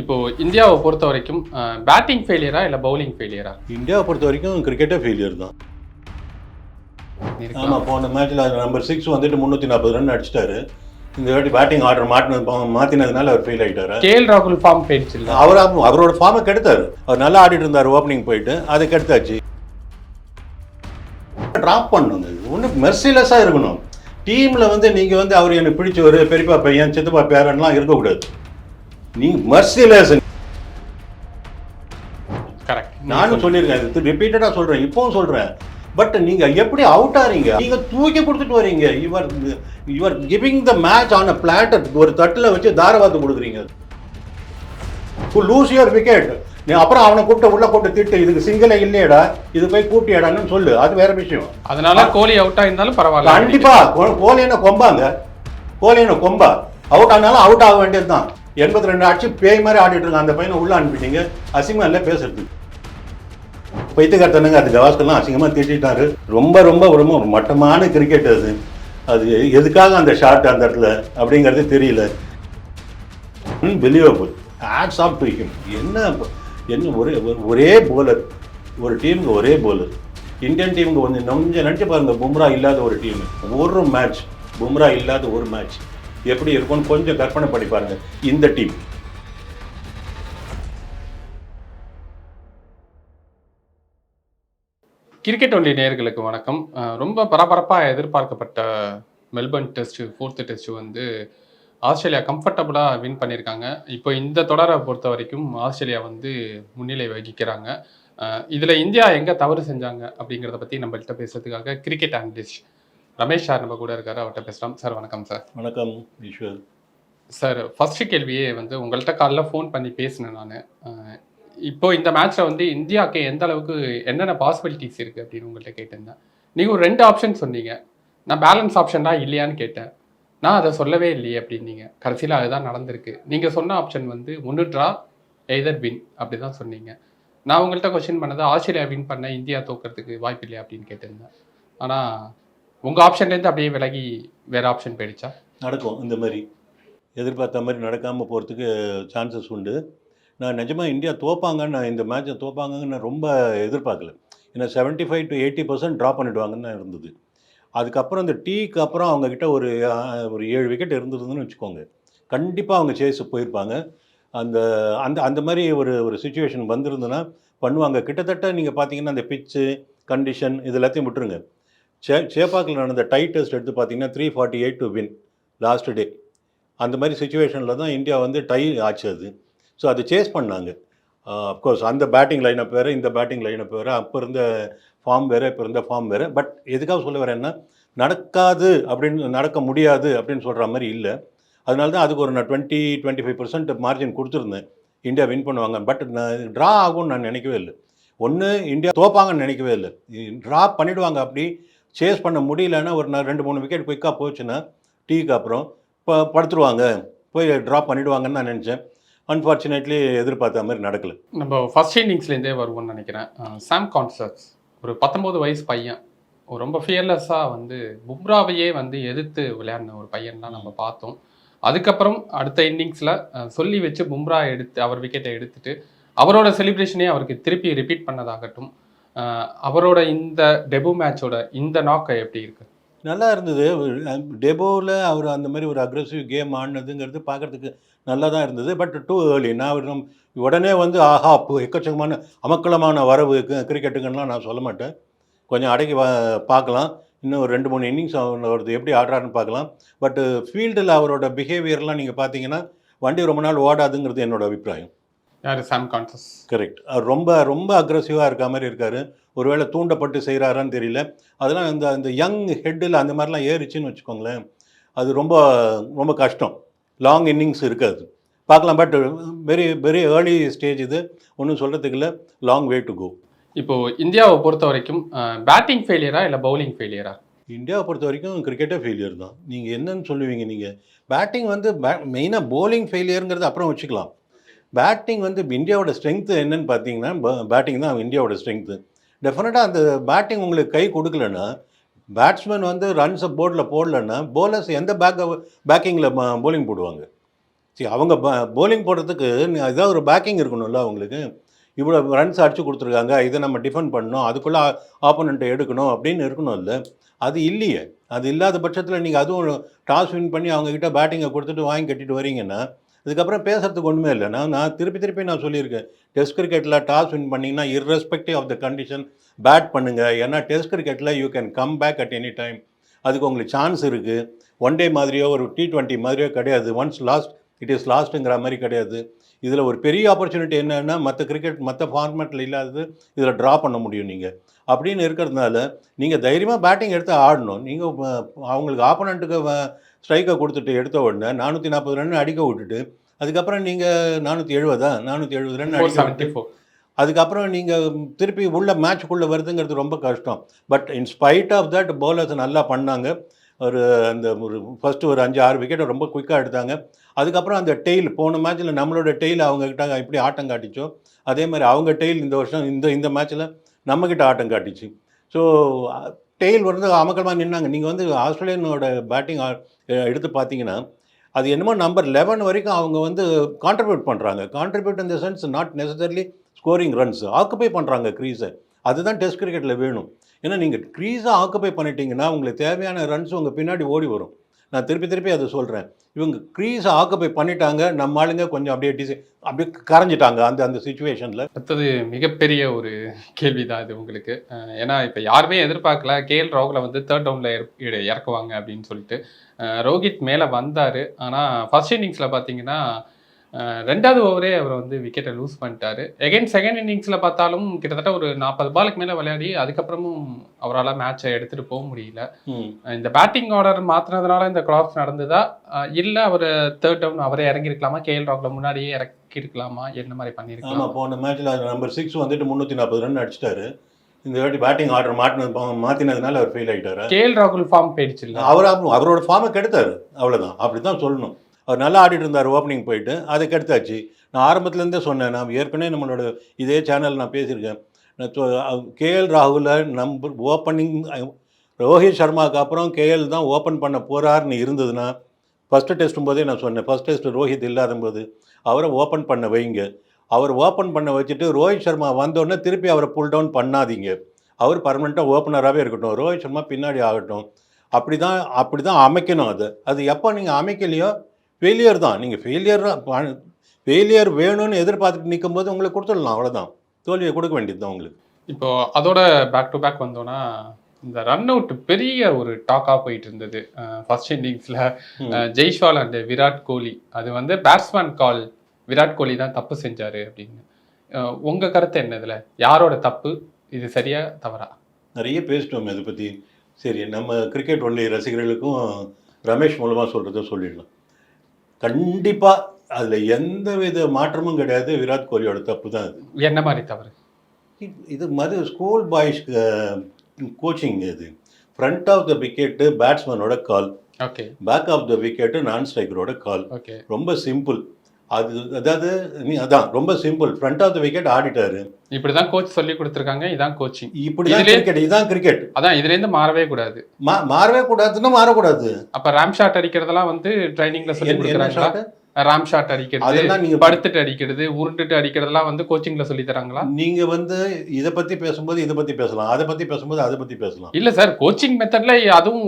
இப்போ இந்தியாவை பொறுத்த வரைக்கும் பேட்டிங் ஃபெயிலியரா இல்லை பவுலிங் ஃபெயிலியரா இந்தியாவை பொறுத்த வரைக்கும் கிரிக்கெட்டே ஃபெயிலியர் தான். ஆமாம் போன மேட்ச்சில் நம்பர் சிக்ஸ் வந்துட்டு முந்நூற்றி நாற்பது ரன் அடிச்சிட்டாரு. இந்த வாட்டி பேட்டிங் ஆர்டர் மாட்டின மாற்றினதுனால அவர் ஃபெயில் ஆகிட்டாரு கேஎல் ராகுல் ஃபார்ம் போயிடுச்சு அவர் அவரோட ஃபார்மை கெடுத்தாரு. அவர் நல்லா ஆடிட்டு இருந்தார் ஓப்பனிங் போயிட்டு. அதை கெடுத்தாச்சு. ட்ராப் பண்ணணும். ஒன்றும் மெர்சிலெஸ்ஸாக இருக்கணும். டீமில் வந்து நீங்கள் வந்து அவர் எனக்கு பிடிச்சவர் பெரியப்பா பையன் சித்தப்பா பேரன்லாம் இருக்கக்கூடாது. நீங்கள் மெர்சிலெஸ் கரெக்ட் நானும் சொல்லியிருக்கேன் இது ரிப்பீட்டடாக சொல்கிறேன் இப்பவும் சொல்கிறேன் பட் நீங்கள் எப்படி அவுட் ஆறீங்க? நீங்கள் தூக்கி கொடுத்துட்டு வரீங்க. Your your giving the match on a platter ஒரு தட்டில் வச்சு தாரவாத்து கொடுக்குறீங்க. டு லூஸ் யுவர் விக்கெட் நீ அப்புறம் அவனை கூப்பிட்டு உள்ள போட்டு திட்டு இதுக்கு சிங்கிளே இல்லையடா இது போய் கூப்பிட்டியடான்னு சொல்லு அது வேற விஷயம். அதனால கோலி அவுட்டா இருந்தாலும் பரவாயில்ல. கண்டிப்பா கோலி என்ன கொம்பாங்க. கோலி என்ன கொம்பா. அவுட் ஆனாலும் அவுட் ஆக வேண்டியது தான் எண்பத்தி ரெண்டு ஆட்சி பேய் மாதிரி ஆடிட்டு இருக்கான் அந்த பையனை உள்ள அனுப்பிட்டீங்க. அசிங்கமா இல்லை பேசுறது. பைத்தியக்காரத்தனங்க அது கவாஸ்கர்லாம் அசிங்கமா திட்டாரு ரொம்ப ரொம்ப ரொம்ப ஒரு மட்டமான கிரிக்கெட் அது. அது எதுக்காக அந்த ஷார்ட் அந்த இடத்துல அப்படிங்கிறது தெரியல. Believable hats off to him என்ன என்ன ஒரே ஒரு- ஒரே போலர் ஒரு டீமுக்கு ஒரே போலர் இந்தியன் டீமுக்கு வந்து நொஞ்ச நினச்சி பாருங்க பும்ரா இல்லாத ஒரு டீம் ஒரு மேட்ச் பும்ரா இல்லாத ஒரு மேட்ச் எப்படி இருக்கும்னு கொஞ்சம் கற்பனை பண்ணி பாருங்க. இந்த டீம் கிரிக்கெட் ஒன்றிய நேயர்களுக்கு வணக்கம். ரொம்ப பரபரப்பாக எதிர்பார்க்கப்பட்ட மெல்பர்ன் டெஸ்ட்டு ஃபோர்த்து டெஸ்ட் வந்து ஆஸ்திரேலியா கம்ஃபர்டபுளாக வின் பண்ணியிருக்காங்க. இப்போ இந்த தொடரை பொறுத்த வரைக்கும் ஆஸ்திரேலியா வந்து முன்னிலை வகிக்கிறாங்க. இதில் இந்தியா எங்கே தவறு செஞ்சாங்க அப்படிங்கிறத பற்றி நம்மள்கிட்ட பேசுறதுக்காக கிரிக்கெட் அனலிஸ்ட் ரமேஷ் சார் நம்ம கூட இருக்காரு. அவர்கிட்ட பேசலாம். சார் வணக்கம் சார். வணக்கம் ஈஸ்வர். சார் ஃபர்ஸ்ட் கேள்வியே வந்து உங்கள்கிட்ட காலைல ஃபோன் பண்ணி பேசினேன் நான். இப்போ இந்த மேட்ச்ல வந்து இந்தியாவுக்கு எந்த அளவுக்கு என்னென்ன பாசிபிலிட்டிஸ் இருக்கு அப்படின்னு உங்கள்கிட்ட கேட்டிருந்தேன். நீங்க ஒரு ரெண்டு ஆப்ஷன் சொன்னீங்க. நான் பேலன்ஸ் ஆப்ஷன் தான் இல்லையான்னு கேட்டேன். நான் அதை சொல்லவே இல்லையே அப்படின்னீங்க. கடைசியில் அதுதான் நடந்திருக்கு. நீங்க சொன்ன ஆப்ஷன் வந்து ஒன்று ட்ரா எய்தர் வின் அப்படி தான் சொன்னீங்க. நான் உங்கள்கிட்ட கொஸ்டின் பண்ணது ஆஸ்திரேலியா வின் பண்ண இந்தியா தோக்கிறதுக்கு வாய்ப்பு இல்லையா அப்படின்னு கேட்டிருந்தேன். ஆனால் உங்கள் ஆப்ஷன்லேருந்து அப்படியே விலகி வேற ஆப்ஷன் போயிடுச்சா? நடக்கும் இந்த மாதிரி. எதிர்பார்த்த மாதிரி நடக்காமல் போகிறதுக்கு சான்சஸ் உண்டு. நான் நிஜமாக இந்தியா தோப்பாங்கன்னு நான் இந்த மேட்சை தோப்பாங்கன்னு நான் ரொம்ப எதிர்பார்க்கல. ஏன்னா seventy five to eighty percent draw பண்ணிடுவாங்கன்னு தான் இருந்தது. அதுக்கப்புறம் இந்த டீக்கு அப்புறம் அவங்கக்கிட்ட ஒரு ஒரு ஏழு விக்கெட் இருந்ததுன்னு வச்சுக்கோங்க. கண்டிப்பாக அவங்க சேஸ் போயிருப்பாங்க. அந்த அந்த அந்த மாதிரி ஒரு ஒரு சுச்சுவேஷன் வந்திருந்ததுன்னா பண்ணுவாங்க. கிட்டத்தட்ட நீங்கள் பார்த்தீங்கன்னா அந்த பிச்சு கண்டிஷன் இது எல்லாத்தையும் விட்டுருங்க. சே சேப்பாக்கில் நடந்த டை டெஸ்ட் எடுத்து பார்த்தீங்கன்னா three forty eight to win last day அந்த மாதிரி சுச்சுவேஷனில் தான் இந்தியா வந்து டை ஆச்சு அது. ஸோ அதை சேஸ் பண்ணாங்க. அஃப்கோர்ஸ் அந்த பேட்டிங் லைனப் வேறு இந்த பேட்டிங் லைனப் வேறு அப்போ இருந்த ஃபார்ம் வேறு இப்போ இருந்த ஃபார்ம் வேறு. பட் எதுக்காக சொல்ல வரேன்னா நடக்காது அப்படின்னு நடக்க முடியாது அப்படின்னு சொல்கிற மாதிரி இல்லை. அதனால தான் அதுக்கு ஒரு நான் twenty twenty five percent margin கொடுத்துருந்தேன். இந்தியா வின் பண்ணுவாங்க. பட் நான் ட்ரா ஆகும்னு நான் நினைக்கவே இல்லை. ஒன்று இந்தியா தோப்பாங்கன்னு நினைக்கவே இல்லை. ட்ரா பண்ணிவிடுவாங்க அப்படி. சேஸ் பண்ண முடியலன்னா ஒரு ரெண்டு மூணு விக்கெட் குயிக்காக போச்சுன்னா டீக்கு அப்புறம் இப்போ படுத்துருவாங்க. போய் ட்ரா பண்ணிடுவாங்கன்னு நான் நினச்சேன். அன்ஃபார்ச்சுனேட்லி எதிர்பார்த்த மாதிரி நடக்கல. நம்ம ஃபர்ஸ்ட் இன்னிங்ஸ்லேருந்தே வருவோம்னு நினைக்கிறேன். சாம் கான்சர்ட்ஸ் ஒரு பத்தொம்போது வயசு பையன். ரொம்ப ஃபியர்லெஸ்ஸாக வந்து பும்ராவையே வந்து எதிர்த்து விளையாடின ஒரு பையன் தான் நம்ம பார்த்தோம். அதுக்கப்புறம் அடுத்த இன்னிங்ஸில் சொல்லி வச்சு பும்ரா எடுத்து அவர் விக்கெட்டை எடுத்துட்டு அவரோட செலிப்ரேஷனே அவருக்கு திருப்பி ரிப்பீட் பண்ணதாகட்டும். அவரோட இந்த டெபு மேட்சோட இந்த நாக்கை எப்படி இருக்கு? நல்லா இருந்தது. டெபோவில் அவர் அந்த மாதிரி ஒரு அக்ரெசிவ் கேம் ஆடினதுங்கிறது பார்க்குறதுக்கு நல்லா தான் இருந்தது. பட் டூ ஏர்லி நான் அவர் நம்- உடனே வந்து ஆஹா இப்போ எக்கச்சக்கமான அமக்கலமான வரவு கு- கிரிக்கெட்டுங்கலாம் நான் சொல்ல மாட்டேன். கொஞ்சம் அடக்கி வா பார்க்கலாம். இன்னும் ஒரு ரெண்டு மூணு இன்னிங்ஸ் அவர் எப்படி ஆடுறாருன்னு பார்க்கலாம். பட்டு ஃபீல்டில் அவரோட பிஹேவியர்லாம் நீங்கள் பார்த்தீங்கன்னா வண்டி ரொம்ப நாள் ஓடாதுங்கிறது என்னோடய அபிப்பிராயம். யார் சாம் கான்சஸ் கரெக்ட் அவர் ரொம்ப ரொம்ப அக்ரஸிவாக இருக்க மாதிரி இருக்காரு. ஒருவேளை தூண்டப்பட்டு செய்கிறாரான்னு தெரியல. அதெல்லாம் இந்த அந்த யங் ஹெட்டில் அந்த மாதிரிலாம் ஏறிச்சுன்னு வச்சுக்கோங்களேன். அது ரொம்ப ரொம்ப கஷ்டம். லாங் இன்னிங்ஸ் இருக்காது பார்க்கலாம் but very very early stage இது. ஒன்றும் சொல்கிறதுக்கு இல்லை. லாங் வே டு கோ இப்போ இந்தியாவை பொறுத்த வரைக்கும் பேட்டிங் ஃபெயிலியரா இல்லை பவுலிங் ஃபெயிலியரா இந்தியாவை பொறுத்த வரைக்கும் கிரிக்கெட்டே ஃபெயிலியர் தான். நீங்கள் என்னன்னு சொல்லுவீங்க நீங்கள் பேட்டிங் வந்து மெயினாக bowling ஃபெயிலியருங்கிறது அப்புறம் வச்சுக்கலாம். பேட்டிங் வந்து இந்தியாவோட ஸ்ட்ரென்த்து என்னன்னு பார்த்தீங்கன்னா பேட்டிங் தான் இந்தியாவோட ஸ்ட்ரென்த்து டெஃபினட்டாக அந்த பேட்டிங் உங்களுக்கு கை கொடுக்கலன்னா பேட்ஸ்மேன் வந்து ரன்ஸை போர்டில் போடலன்னா போலர்ஸ் எந்த பேக் பேக்கிங்கில் போலிங் போடுவாங்க? சரி அவங்க போலிங் போடுறதுக்கு ஏதாவது ஒரு பேக்கிங் இருக்கணும்ல அவங்களுக்கு. இவ்வளோ ரன்ஸ் அடித்து கொடுத்துருக்காங்க இதை நம்ம டிஃபெண்ட் பண்ணணும் அதுக்குள்ளே ஆப்போனண்ட்டை எடுக்கணும் அப்படின்னு இருக்கணும்ல. அது இல்லையே. அது இல்லாத பட்சத்தில் நீங்கள் அதுவும் டாஸ் வின் பண்ணி அவங்கக்கிட்ட பேட்டிங்கை கொடுத்துட்டு வாங்கி கட்டிட்டு வரீங்கன்னா இதுக்கப்புறம் பேசுறதுக்கு ஒன்றுமே இல்லை. நான் நான் திருப்பி திருப்பி நான் சொல்லியிருக்கேன். டெஸ்ட் கிரிக்கெட்டில் டாஸ் வின் பண்ணிங்கன்னா irrespective of the condition bat பண்ணுங்கள் ஏன்னா டெஸ்ட் கிரிக்கெட்டில் you can come back at any time அதுக்கு உங்களுக்கு சான்ஸ் இருக்குது ஒன் டே மாதிரியோ ஒரு டி ட்வெண்ட்டி மாதிரியோ கிடையாது. ஒன்ஸ் லாஸ்ட் இட் இஸ் லாஸ்ட்டுங்கிற மாதிரி கிடையாது. இதில் ஒரு பெரிய ஆப்பர்ச்சுனிட்டி என்னென்னா மற்ற கிரிக்கெட் மற்ற ஃபார்மேட்டில் இல்லாதது இதில் ட்ரா பண்ண முடியும் நீங்கள் அப்படின்னு இருக்கிறதுனால நீங்கள் தைரியமாக பேட்டிங் எடுத்து ஆடணும். நீங்கள் அவங்களுக்கு ஆப்போனண்ட்டுக்கு ஸ்ட்ரைக்கை கொடுத்துட்டு எடுத்த உடனே நானூற்றி நாற்பது ரன் அடிக்க விட்டுட்டு அதுக்கப்புறம் நீங்கள் நானூற்றி எழுபதா நானூற்றி எழுபது ரன் அடிக்க அதுக்கப்புறம் நீங்கள் திருப்பி உள்ள மேட்ச்க்குள்ளே வருதுங்கிறது ரொம்ப கஷ்டம். But in spite of that bowlers நல்லா பண்ணாங்க. ஒரு அந்த ஒரு ஃபஸ்ட்டு ஒரு அஞ்சு ஆறு விக்கெட்டை ரொம்ப குயிக்காக எடுத்தாங்க. அதுக்கப்புறம் அந்த டெய்ல் போன மேட்ச்சில் நம்மளோட டெய்ல் அவங்கக்கிட்ட எப்படி ஆட்டம் காட்டிச்சோ அதே மாதிரி அவங்க டெய்ல் இந்த வருஷம் இந்த இந்த மேட்ச்சில் நம்மக்கிட்ட ஆட்டம் காட்டிச்சு. ஸோ டெய்ல் வந்து அமக்கலமாக நின்னாங்க. நீங்கள் வந்து ஆஸ்திரேலியனோட பேட்டிங் எடுத்து பார்த்தீங்கன்னா அது என்னமோ நம்பர் லெவன் வரைக்கும் அவங்க வந்து கான்ட்ரிபியூட் பண்ணுறாங்க கான்ட்ரிபியூட் இந்த sense not necessarily scoring runs occupy பண்ணுறாங்க க்ரீஸை அதுதான் டெஸ்ட் கிரிக்கெட்டில் வேணும். ஏன்னா நீங்கள் க்ரீஸை ஆக்குப்பை பண்ணிட்டீங்கன்னா உங்களுக்கு தேவையான ரன்ஸ் உங்கள் பின்னாடி ஓடி வரும். நான் திருப்பி திருப்பி அதை சொல்கிறேன் இவங்க க்ரீஸை ஆக்கப்பை பண்ணிட்டாங்க. நம்ம ஆளுங்க கொஞ்சம் அப்படியே டிசை அப்படியே கரைஞ்சிட்டாங்க அந்த அந்த சுச்சுவேஷனில் அடுத்தது மிகப்பெரிய ஒரு கேள்வி தான் இது உங்களுக்கு. ஏன்னா இப்போ யாருமே எதிர்பார்க்கல கேஎல் ராகுலை வந்து தேர்ட் டவுனில் இறக்குவாங்க அப்படின்னு சொல்லிட்டு. ரோஹித் மேலே வந்தார். ஆனால் ஃபர்ஸ்ட் இன்னிங்ஸில் பார்த்தீங்கன்னா ரெண்டாவது ஓவரே அவர் வந்து விக்கெட்டை லூஸ் பண்ணிட்டாரு. எகைன் செகண்ட் இன்னிங்ஸில் பார்த்தாலும் கிட்டத்தட்ட ஒரு நாற்பது பாலுக்கு மேலே விளையாடி அதுக்கப்புறமும் அவரால் மேட்சை எடுத்துகிட்டு போக முடியல. இந்த பேட்டிங் ஆர்டர் மாற்றினதுனால இந்த கிராஸ் நடந்ததா? இல்லை அவர் தேர்ட் டவுன் அவரே இறங்கியிருக்கலாமா? கேஎல் ராகுல முன்னாடியே இறக்கிருக்கலாமா என்ன மாதிரி பண்ணியிருக்கலாம்? ஆமாம் போன மேட்ச்சில் நம்பர் சிக்ஸ் வந்துட்டு முந்நூற்றி நாற்பது ரன் அடிச்சிட்டாரு. இந்த வாட்டி பேட்டிங் ஆர்டர் மாட்டினது மாற்றினதுனால அவர் ஃபெயில் ஆகிட்டாரு கேஎல் ராகுல் ஃபார்ம் போயிடுச்சு இல்ல? அவர் அவரோட ஃபார்மை கெடுத்தாரு. அவ்வளோதான் அப்படி தான் சொல்லணும். அவர் நல்லா ஆடிட்டு இருந்தார் ஓப்பனிங் போயிட்டு. அதை கெடுத்தாச்சு. நான் ஆரம்பத்துலேருந்தே சொன்னேன் நான் ஏற்கனவே நம்மளோட இதே சேனல் நான் பேசியிருக்கேன். கேஎல் ராகுல நம்பர் ஓப்பனிங் ரோஹித் சர்மாவுக்கு அப்புறம் கேஎல் தான் ஓப்பன் பண்ண போகிறாருன்னு இருந்ததுன்னா ஃபஸ்ட்டு டெஸ்ட்டும் போதே நான் சொன்னேன் ஃபஸ்ட் டெஸ்ட் ரோஹித் இல்லாத போது அவரை ஓப்பன் பண்ண வைங்க. அவர் ஓப்பன் பண்ண வச்சுட்டு ரோஹித் சர்மா வந்தோடனே திருப்பி அவரை புல் டவுன் பண்ணாதீங்க. அவர் பர்மனெண்ட்டாக ஓப்பனராகவே இருக்கட்டும் ரோஹித் சர்மா பின்னாடி ஆகட்டும். அப்படி தான் அப்படி தான் அமைக்கணும் அது. அது எப்போ நீங்கள் அமைக்கலையோ ஃபெயிலியர் தான். நீங்கள் ஃபெயிலியர் ஃபெயிலியர் வேணும்னு எதிர்பார்த்துட்டு நிற்கும்போது உங்களுக்கு கொடுத்துடலாம் அவ்வளோதான் தோல்வியை கொடுக்க வேண்டியது தான் உங்களுக்கு. இப்போ அதோட பேக் டு பேக் வந்தோம்னா இந்த ரன் அவுட் பெரிய ஒரு டாக்காக போயிட்டு இருந்தது. ஃபர்ஸ்ட் இன்னிங்ஸில். ஜெய்ஷ்வால் அண்ட் விராட் கோலி. அது வந்து பேட்ஸ்மேன் கால் விராட் கோலி தான் தப்பு செஞ்சாரு அப்படின்னு. அஹ் உங்க கருத்து என்ன இதுல? யாரோட தப்பு? இது சரியா தவறா? நிறைய பேசிட்டோம் இதை பற்றி சரி நம்ம கிரிக்கெட் ஒன்லி ரசிகர்களுக்கும் ரமேஷ் மூலமாக சொல்கிறத சொல்லிடலாம். கண்டிப்பாக அதில் எந்த வித மாற்றமும் கிடையாது. விராட் கோலியோட தப்பு தான் அது. என்ன மாதிரி தவறு? இது- மாதிரி ஸ்கூல் பாய்ஸ் கோச்சிங் இது. ஃப்ரண்ட் ஆஃப் த விக்கெட்டு பேட்ஸ்மேனோட கால் okay. Back of the wicket நான் ஸ்ட்ரைக்கரோட கால் ஓகே. ரொம்ப சிம்பிள் அது அதாவது நீ அதான் ரொம்ப simple front of the wicket ஆடிட்டாரு. இப்படிதான் கோச் சொல்லி கொடுத்துருக்காங்க இதான் கோச்சிங் இப்படி கிரிக்கெட் இதுதான் கிரிக்கெட் அதான் இதுல இருந்து மாறவே கூடாது. மாறவே கூடாதுன்னா மாறக்கூடாது. அப்ப ராம் ஷாட் அடிக்கிறதெல்லாம் வந்து ட்ரைனிங்ல சொல்லி கொடுக்குறாங்களா? ராம் ஷாட் அடிக்கிறது அதெல்லாம் நீங்க படுத்துட்டு அடிக்கிறது உருண்டுட்டு அடிக்கிறதெல்லாம் வந்து கோச்சிங்ல சொல்லி தராங்களா? நீங்க வந்து இதை பத்தி பேசும்போது இதை பத்தி பேசலாம். அதை பத்தி பேசும்போது அதை பத்தி பேசலாம். இல்ல சார் கோச்சிங் மெத்தட்ல அதுவும்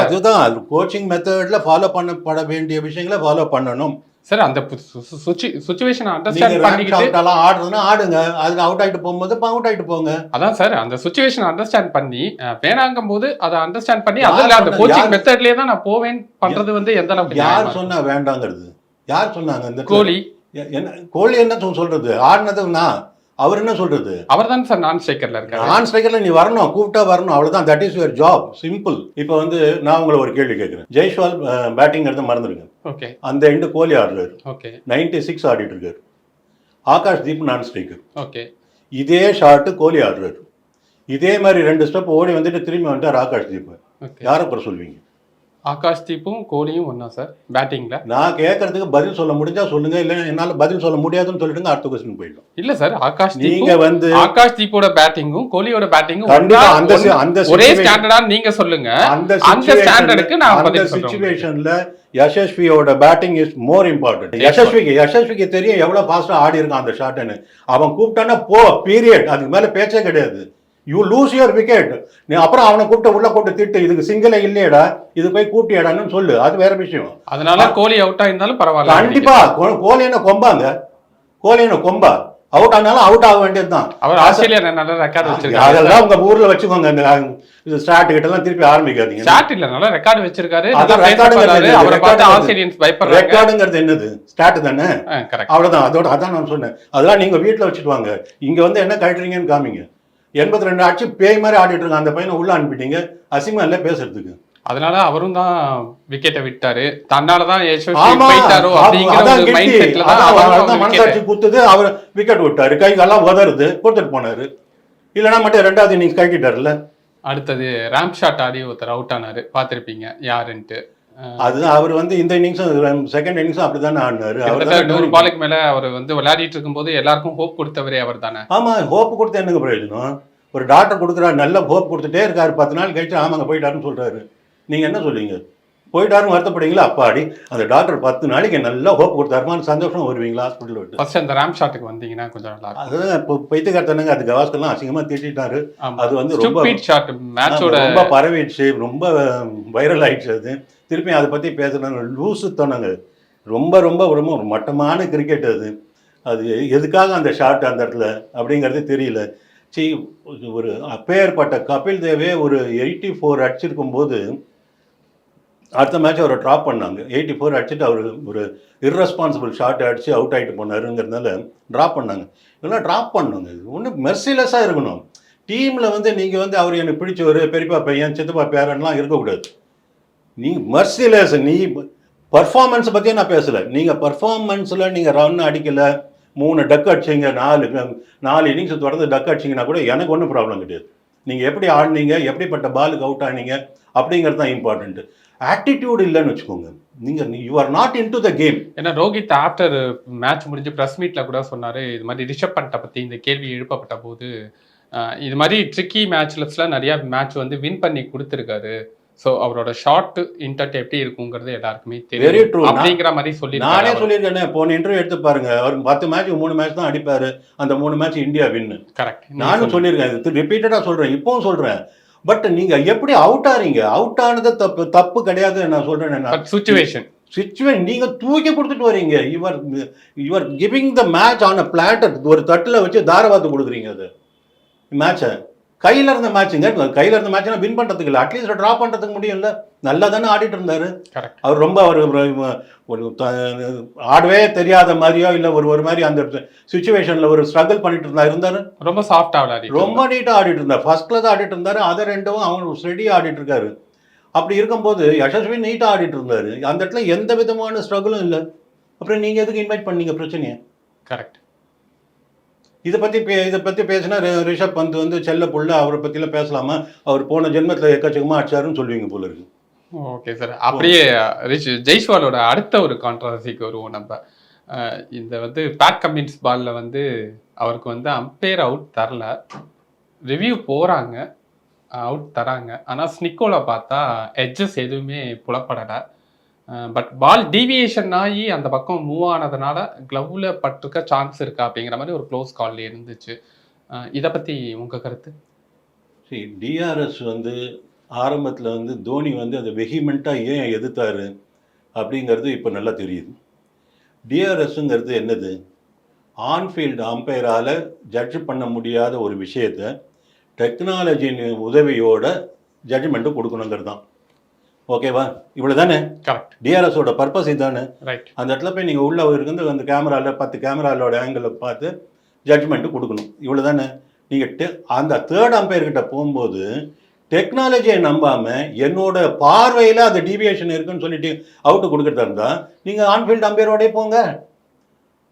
அதுதான். கோச்சிங் மெத்தட்ல ஃபாலோ பண்ணப்பட வேண்டிய விஷயங்களை ஃபாலோ பண்ணணும். சார் அந்த சுச்சுவேஷன் அண்டர்ஸ்டாண்ட் பண்ணிக்கிட்டு ஆடுறதுன்னா ஆடுங்க. அதுல அவுட் ஆயிட்டு போகும்போது அவுட் ஆயிட்டு போங்க. அதான் சார் அந்த சுச்சுவேஷன் அண்டர்ஸ்டாண்ட் பண்ணி வேணாங்கும் போது அதை அண்டர்ஸ்டாண்ட் பண்ணி அதுல அந்த கோச்சிங் மெத்தட்லயே தான் நான் போவேன் பண்றது வந்து எந்த அளவுக்கு யார்? சொன்னா வேண்டாங்கிறது? யார் சொன்னாங்க இந்த கோலி. எ- என்ன கோலி என்ன சொல்றது? ஆடினது நான். அவர் என்ன சொல்றது? அவர் தான் சார் நான் ஸ்ட்ரைக்கர்ல இருக்காரு. நான் ஸ்ட்ரைக்கர்ல நீ வரணும் கூப்பிட்டா வரணும் அவ்வளவுதான். That is your job simple இப்போ வந்து நான் உங்களை ஒரு கேள்வி கேட்குறேன். ஜெய்ஷ்வால் பேட்டிங் எடுத்து மறந்துடுங்க. ஓகே அந்த எண்டு கோலி ஆடுறாரு. ஓகே நைன்டி சிக்ஸ் ஆடிட்டு இருக்காரு ஆகாஷ் தீப் நான் ஸ்ட்ரைக்கர் ஓகே இதே ஷாட்டு கோலி ஆடுறாரு. இதே மாதிரி ரெண்டு ஸ்டெப் ஓடி வந்துட்டு திரும்பி வந்துட்டார் ஆகாஷ் தீப். யாரை குறை சொல்வீங்க? ஆகாஷ் தீப்பும் கோலியும் ஒண்ணா சார்? பேட்டிங்ல நான் கேட்கறதுக்கு பதில் சொல்ல முடிஞ்சா சொல்லுங்க. இல்லை என்னால பதில் சொல்ல முடியாதுன்னு சொல்லிடுங்க. அடுத்த கொஸ்டின் போயிடும் இல்ல சார் ஆகாஷ் நீங்க வந்து ஆகாஷ் தீப்போட பேட்டிங்கும் கோலியோட பேட்டிங்கும் அந்த அந்த ஒரே ஸ்டாண்டர்டா நீங்க சொல்லுங்க. அந்த அந்த ஸ்டாண்டர்டுக்கு நான் அந்த சுச்சுவேஷன்ல யசஸ்வியோட பேட்டிங் இஸ் மோர் இம்பார்ட்டன்ட் யசஸ்விக்கு யசஸ்விக்கு தெரியும் எவ்வளவு ஃபாஸ்டா ஆடி இருக்கான் அந்த ஷாட்னு அவன் கூப்பிட்டான்னா போ பீரியட் அதுக்கு மேல பேச்சே கிடையாது. யூ லூஸ் யுவர் விக்கெட் நீ அப்புறம் அவனை கூப்பிட்டு உள்ள கூப்பிட்டு திட்டு இதுக்கு சிங்கிளே இல்லையடா இது போய் கூப்பிட்டியடான்னு சொல்லு. அது வேற விஷயம். அதனால கோலி அவுட் ஆயிருந்தாலும் பரவாயில்ல. கண்டிப்பா. கோலி என்ன கொம்பாங்க. கோலி என்ன கொம்பா. அவுட் ஆனாலும் அவுட் ஆக வேண்டியதுதான். அவர் ஆஸ்திரேலியா நல்ல ரெக்கார்டு வச்சிருக்காரு. அதெல்லாம் உங்க ஊர்ல வச்சுக்கோங்க. இந்த இது ஸ்டார்ட் கிட்ட எல்லாம் திருப்பி ஆரம்பிக்காதீங்க. ஸ்டார்ட் இல்ல நல்ல ரெக்கார்டு வச்சிருக்காரு. அதான் நல்லா record பேசப்படுறாரு. ங்கிறது அவரை பார்த்து. ஆஸ்திரேலியன்ஸ் பயப்படுறாங்க. ரெக்கார்டுங்கிறது என்னது? ஸ்டார்ட் தானே? கரெக்ட் அவ்வளவுதான். அதோட அதான் நான் சொன்னேன். அதெல்லாம் நீங்க வீட்ல வச்சுட்டு வாங்க. இங்க வந்து என்ன கட்டுறீங்கன்னு காமிங்க. எண்பத்தி ரெண்டு ஆச்சு பேய் மாதிரி ஆடிட்டு இருக்கான் அந்த பையனை உள்ள அனுப்பிட்டீங்க. அசிங்கமா இல்ல பேசுறதுக்கு? அதனால அவரும் தான் விக்கெட்டை விட்டாரு. செட்ல தான் மனசாட்சி குத்துது. அவர் விக்கெட் விட்டாரு. கைகெல்லாம் உதறுது. கொடுத்துட்டு போனாரு. இல்லைன்னா மட்டும் ரெண்டாவது நீங்க கட்டிட்டாருல்ல அடுத்தது ரேம்ப் ஷாட் ஆடி ஒருத்தர் அவுட் ஆனாரு. பார்த்திருப்பீங்க. யாருன்ட்டு. அதுதான் அவர் வந்து இந்த இன்னிங்ஸும் செகண்ட் இன்னிங்ஸும் அப்படிதானே ஆடினாரு. அவர் நூறு பாலுக்கு மேல அவர் வந்து விளையாடிட்டு இருக்கும்போது எல்லாருக்கும் ஹோப் கொடுத்தவரே அவர் தானே ஆமா ஹோப் கொடுத்து என்னங்க பிரயோஜனம்? ஒரு டாக்டர் கொடுக்குறாரு நல்ல ஹோப் கொடுத்துட்டே இருக்காரு பத்து நாள் கழிச்சு ஆமாங்க போயிட்டாருன்னு சொல்றாரு. நீங்க என்ன சொல்றீங்க? போயிட்டாருன்னு வருத்தப்படுவீங்களா அப்பாடி அந்த டாக்டர் பத்து நாளைக்கு நல்லா ஹோப் கொடுத்தாருமான்னு சந்தோஷம் வருவீங்களா ஹாஸ்பிட்டல் விட்டு? ஃபர்ஸ்ட் அந்த ரேம்ப் ஷாட்டுக்கு வந்தீங்கன்னா கொஞ்சம் நல்லா அதுதான் இப்போ பைத்தியக்காரத்தனங்க அது கவாஸ்கர்லாம் அசிங்கமா திட்டாரு அது வந்து ரொம்ப ஷாட் மேட்சோட ரொம்ப பரவிடுச்சு ரொம்ப வைரல் ஆயிடுச்சு அது. திருப்பி அதை பற்றி பேசுகிறாங்க லூசுத்தனங்க தோணுங்க ரொம்ப ரொம்ப ரொம்ப ஒரு மட்டமான கிரிக்கெட் அது. அது எதுக்காக அந்த ஷாட் அந்த இடத்துல அப்படிங்கிறது தெரியல. சி ஒரு அப்பேற்பட்ட கபில் தேவே ஒரு எயிட்டி ஃபோர் அடிச்சிருக்கும் போது அடுத்த மேட்ச் அவரை ட்ராப் பண்ணாங்க. எயிட்டி ஃபோர் அடிச்சுட்டு அவர் ஒரு இர்ரெஸ்பான்சிபிள் ஷாட் அடித்து அவுட் ஆகிட்டு போனாருங்கிறதுனால ட்ராப் பண்ணாங்க. இதெல்லாம் ட்ராப் பண்ணுங்க. இது ஒன்றும் மெர்சிலெஸ்ஸாக இருக்கணும். டீமில் வந்து நீங்கள் வந்து அவர் எனக்கு பிடிச்சவர் பெரியப்பா பையன் சித்தப்பா பேரன்லாம் இருக்கக்கூடாது. நீங்கள் மெர்சிலெஸ் நீ பர்ஃபார்மன்ஸை பற்றியே நான் பேசலை. நீங்கள் பர்ஃபார்மன்ஸில் நீங்கள் ரன் அடிக்கலை மூணு டக் அடிச்சிங்க நாலு நாலு இன்னிங்ஸ் தொடர்ந்து டக் அடிச்சிங்கன்னா கூட எனக்கு ஒன்றும் ப்ராப்ளம் கிடையாது. நீங்கள் எப்படி ஆடினீங்க எப்படிப்பட்ட பாலுக்கு அவுட் ஆனீங்க அப்படிங்கிறது தான் இம்பார்ட்டன்ட்டு ஆட்டிடியூட் இல்லைன்னு வச்சுக்கோங்க. நீங்கள் you are not into the game ஏன்னா ரோஹித் ஆஃப்டர் மேட்ச் முடிஞ்சு ப்ரெஸ் மீட்டில் கூட சொன்னார் இது மாதிரி ரிஷப் பண்ட்டை பற்றி இந்த கேள்வி எழுப்பப்பட்ட போது இது மாதிரி ட்ரிக்கி மேட்ச்லஸ்லாம் நிறையா மேட்ச் வந்து வின் பண்ணி கொடுத்துருக்காரு. ஸோ அவரோட ஷார்ட் இன்டர்ட் எப்படி இருக்குங்கிறது எல்லாருக்குமே தெரியும். அப்படிங்கிற மாதிரி சொல்லி நானே சொல்லியிருக்கேனே போன இன்டர்வியூ எடுத்து பாருங்க. அவர் பத்து மேட்ச் மூணு மேட்ச் தான் அடிப்பாரு. அந்த மூணு மேட்ச் இந்தியா வின்னு கரெக்ட் நானும் சொல்லியிருக்கேன். ரிப்பீட்டடாக சொல்கிறேன் இப்பவும் சொல்கிறேன் பட் நீங்கள் எப்படி அவுட் ஆறீங்க? அவுட் ஆனது தப்பு தப்பு கிடையாது நான் சொல்கிறேன் பட் சுச்சுவேஷன் சுச்சுவேஷன் நீங்கள் தூக்கி கொடுத்துட்டு வரீங்க. Your your giving the match on a platter ஒரு தட்டில் வச்சு தாரவாத்து கொடுக்குறீங்க அது. மேட்சை கையில் இருந்த மேட்சுங்க கையில் இருந்த மேட்ச்னா வின் பண்ணுறதுக்கு இல்லை. அட்லீஸ்ட் ட்ரா பண்ணுறதுக்கு முடியும்ல நல்லா தானே ஆடிட்டு இருந்தாரு. அவர் ரொம்ப ஒரு ஒரு- ஆடவே தெரியாத மாதிரியோ இல்லை ஒரு ஒரு மாதிரி அந்த சுச்சுவேஷனில் ஒரு ஸ்ட்ரகிள் பண்ணிட்டு இருந்தா இருந்தாரு. ரொம்ப சாஃப்டா விளையாடி ரொம்ப நீட்டாக ஆடிட்டு இருந்தார். ஃபர்ஸ்ட்ல தான் ஆடிட்டு இருந்தாரு. அதை ரெண்டும் அவங்க ஸ்டெடியாக ஆடிட்டு இருக்காரு. அப்படி இருக்கும்போது யசஸ்வி நீட்டாக ஆடிட்டு இருந்தாரு. அந்த இடத்துல எந்த விதமான ஸ்ட்ரகிளும் இல்லை. அப்புறம் நீங்க எதுக்கு இன்வைட் பண்ணீங்க பிரச்சனையை? கரெக்ட் இதை பற்றி பே இதை பற்றி பேசினா ரி- ரிஷப் பந்த் வந்து செல்ல புள்ள அவரை பற்றிலாம் பேசலாமா? அவர் போன ஜென்மத்தில் எக்கச்சக்கமாக அடிச்சாருன்னு சொல்லுவீங்க போல இருக்கு. Okay sir. அப்படியே ரிஷ் ஜெய்ஸ்வாலோட அடுத்த ஒரு கான்ட்ரவர்சிக்கு வருவோம் நம்ம. இந்த வந்து பேட் கம்யூனிட்ஸ் பால்ல வந்து அவருக்கு வந்து அம்பையர் அவுட் தரல. ரிவ்யூ போகிறாங்க அவுட் தராங்க. ஆனால் ஸ்னிக்கோவில் பார்த்தா எட்ஜஸ் எதுவுமே புலப்படலை. பட் பால் டீவியேஷன் ஆகி அந்த பக்கம் மூவ் ஆனதுனால க்ளவ்ல பட்டிருக்க சான்ஸ் இருக்கா அப்படிங்கிற மாதிரி ஒரு க்ளோஸ் கால் இருந்துச்சு. இதை பற்றி உங்கள் கருத்து? சரி டிஆர்எஸ் வந்து ஆரம்பத்தில் வந்து தோனி வந்து அதை வெஹிமெண்ட்டாக ஏன் எதிர்த்தாரு அப்படிங்கிறது இப்போ நல்லா தெரியுது. டிஆர்எஸ்ங்கிறது என்னது? ஆன்ஃபீல்டு அம்பையரால் ஜட்ஜ் பண்ண முடியாத ஒரு விஷயத்தை டெக்னாலஜியின் உதவியோட ஜட்ஜ்மெண்ட்டு கொடுக்கணுங்கிறது தான் ஓகேவா? இவ்வளோ தானே கரெக்ட் டிஆர்எஸோட பர்பஸ் இதுதானே ரைட் அந்த இடத்துல போய் நீங்கள் உள்ள இருந்து அந்த கேமராவில் பத்து கேமராலோட ஆங்கிளில் பார்த்து ஜட்ஜ்மெண்ட்டு கொடுக்கணும். இவ்வளோ தானே நீங்கள் அந்த தேர்ட் அம்பையர் கிட்ட போகும்போது டெக்னாலஜியை நம்பாம என்னோட பார்வையில் அந்த டீவியேஷன் இருக்குன்னு சொல்லிட்டு அவுட்டு கொடுக்குறதா இருந்தா நீங்கள் ஆன்ஃபீல்டு அம்பையரோடய போங்க.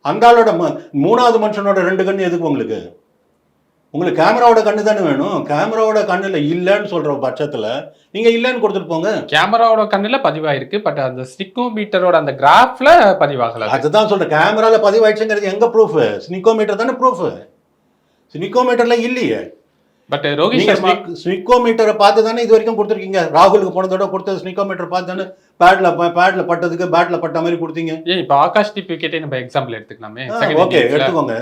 அந்த ஆளோட ம- மூணாவது மனுஷனோட ரெண்டு கண்ணு எதுக்கு உங்களுக்கு? உங்களுக்கு கேமராவோட கண்ணு தானே வேணும்? கேமராவோட கண்ணில் இல்லைன்னு சொல்கிற பட்சத்தில் நீங்கள் இல்லைன்னு கொடுத்துட்டு போங்க. கேமராவோட கண்ணுல பதிவாயிருக்கு பட் அந்த ஸ்டிக்கோமீட்டரோட அந்த கிராஃப்ல பதிவாகல அது. அதுதான் சொல்கிறேன் கேமராவில் பதிவாயிடுச்சுங்கிறது எங்கே ப்ரூஃப் ஸ்னிக்கோமீட்டர் தானே ப்ரூஃப் ஸ்னிக்கோமீட்டரில் இல்லையே. பட் ரோஹித் சர்மா ஸ்னிக்கோமீட்டரை பார்த்து தானே இது வரைக்கும் கொடுத்துருக்கீங்க? ராகுலுக்கு போன தடவை கொடுத்தது ஸ்னிக்கோமீட்டர் பார்த்து தானே பேட்ல பேட்ல பட்டதுக்கு பேட்ல பட்ட மாதிரி கொடுத்தீங்க. ஏன் இப்போ ஆகாஷ் தீப் விக்கெட்டே நம்ம எக்ஸாம்பிள் எடுத்துக்கலாமே. ஓகே. எடுத்துக்கோங்க.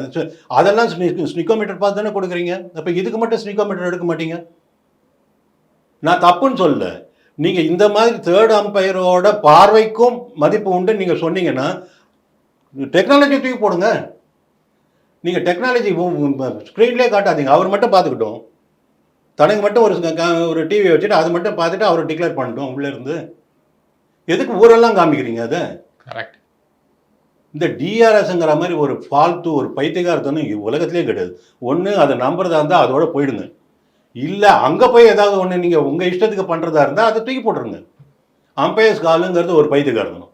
அதெல்லாம் ஸ்னிக்கோமீட்டர் பார்த்து தானே கொடுக்குறீங்க? அப்போ இதுக்கு மட்டும் ஸ்னிக்கோமீட்டர் எடுக்க மாட்டீங்க? நான் தப்புன்னு சொல்லல. நீங்க இந்த மாதிரி தேர்ட் அம்பையரோட பார்வைக்கும் மதிப்பு உண்டு நீங்க சொன்னீங்கன்னா டெக்னாலஜி தூக்கி போடுங்க. நீங்க டெக்னாலஜி ஸ்க்ரீன்லேயே காட்டாதீங்க. அவர் மட்டும் பார்த்துக்கிட்டோம். தனக்கு மட்டும் ஒரு ஒரு டிவி வச்சுட்டு அதை மட்டும் பார்த்துட்டு அவர் டிக்ளேர் பண்ணிட்டோம் உள்ள இருந்து. எதுக்கு ஊரெல்லாம் காமிக்கிறீங்க அதை? கரெக்ட் இந்த டிஆர்எஸ்ங்கிற மாதிரி ஒரு ஃபால்த்து ஒரு பைத்தியகாரத்தனம் உலகத்திலே கிடையாது. ஒன்று அதை நம்புறதா இருந்தால் அதோட போயிடுங்க. இல்லை அங்கே போய் ஏதாவது ஒன்று நீங்கள் உங்கள் இஷ்டத்துக்கு பண்ணுறதா இருந்தால் அதை தூக்கி போட்டுருங்க. அம்பையர்ஸ் காலுங்கிறது ஒரு பைத்தியகாரத்தனம்.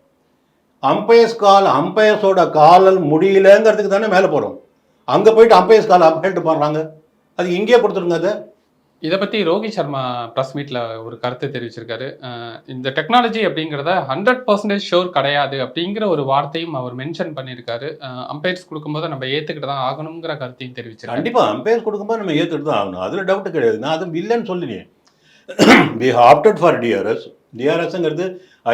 அம்பையர்ஸ் கால் அம்பையர்ஸோட காலல் முடியலங்கிறதுக்கு தானே மேலே போகிறோம் அங்கே போயிட்டு அம்பையர்ஸ் கால் அப்டேட் பண்ணுறாங்க. அது இங்கேயே கொடுத்துருங்க அதை. இதை பற்றி ரோஹித் சர்மா ப்ரெஸ் மீட்டில் ஒரு கருத்தை தெரிவிச்சிருக்காரு. இந்த டெக்னாலஜி அப்படிங்கிறத ஹண்ட்ரட் பர்சன்டேஜ் ஷோர் கிடையாது அப்படிங்கிற ஒரு வார்த்தையும் அவர் மென்ஷன் பண்ணியிருக்காரு. அம்பையர்ஸ் கொடுக்கும்போது நம்ம ஏற்றுக்கிட்டு தான் ஆகணுங்கிற கருத்தையும் தெரிவிச்சிருக்காரு. கண்டிப்பாக அம்பையர்ஸ் கொடுக்கும்போது நம்ம ஏற்றுட்டு தான் ஆகணும். அதில் டவுட் கிடையாது. நான் அதுவும் இல்லைன்னு சொல்லினேன். வி ஆப்டட் ஃபார் டிஆர்எஸ் டிஆர்எஸ்ங்கிறது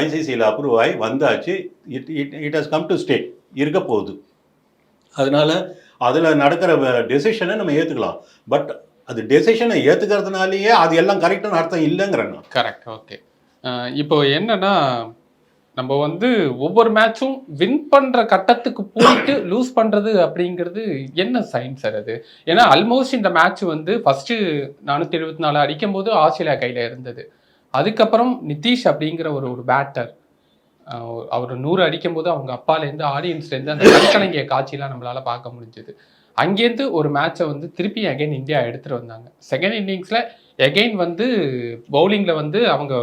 ஐசிசியில் அப்ரூவ் ஆகி வந்தாச்சு. It it it has come to stay இருக்க போகுது. அதனால அதில் நடக்கிற டெசிஷனை நம்ம ஏற்றுக்கலாம் பட் அது டெசிஷனை ஏற்றுக்கிறதுனாலேயே அது எல்லாம் கரெக்டான அர்த்தம் இல்லைங்கிறேன் கரெக்ட் ஓகே இப்போ என்னன்னா நம்ம வந்து ஒவ்வொரு மேட்சும் வின் பண்ற கட்டத்துக்கு போயிட்டு லூஸ் பண்றது அப்படிங்கிறது என்ன சைன் சார் அது? ஏன்னா ஆல்மோஸ்ட் இந்த மேட்ச் வந்து ஃபர்ஸ்ட் நானூத்தி எழுபத்தி நாலு அடிக்கும் போது ஆஸ்திரேலியா கையில இருந்தது. அதுக்கப்புறம் நிதிஷ் அப்படிங்கிற ஒரு ஒரு பேட்டர் அவர் நூறு அடிக்கும் போது அவங்க அப்பாலேருந்து ஆடியன்ஸ்லேருந்து அந்த கண்கலங்கிய காட்சியெல்லாம் நம்மளால பார்க்க முடிஞ்சது. அங்கேருந்து ஒரு மேட்சை வந்து திருப்பி அகைன் இந்தியா எடுத்துகிட்டு வந்தாங்க. செகண்ட் இன்னிங்ஸில் எகைன் வந்து பவுலிங்கில் வந்து அவங்க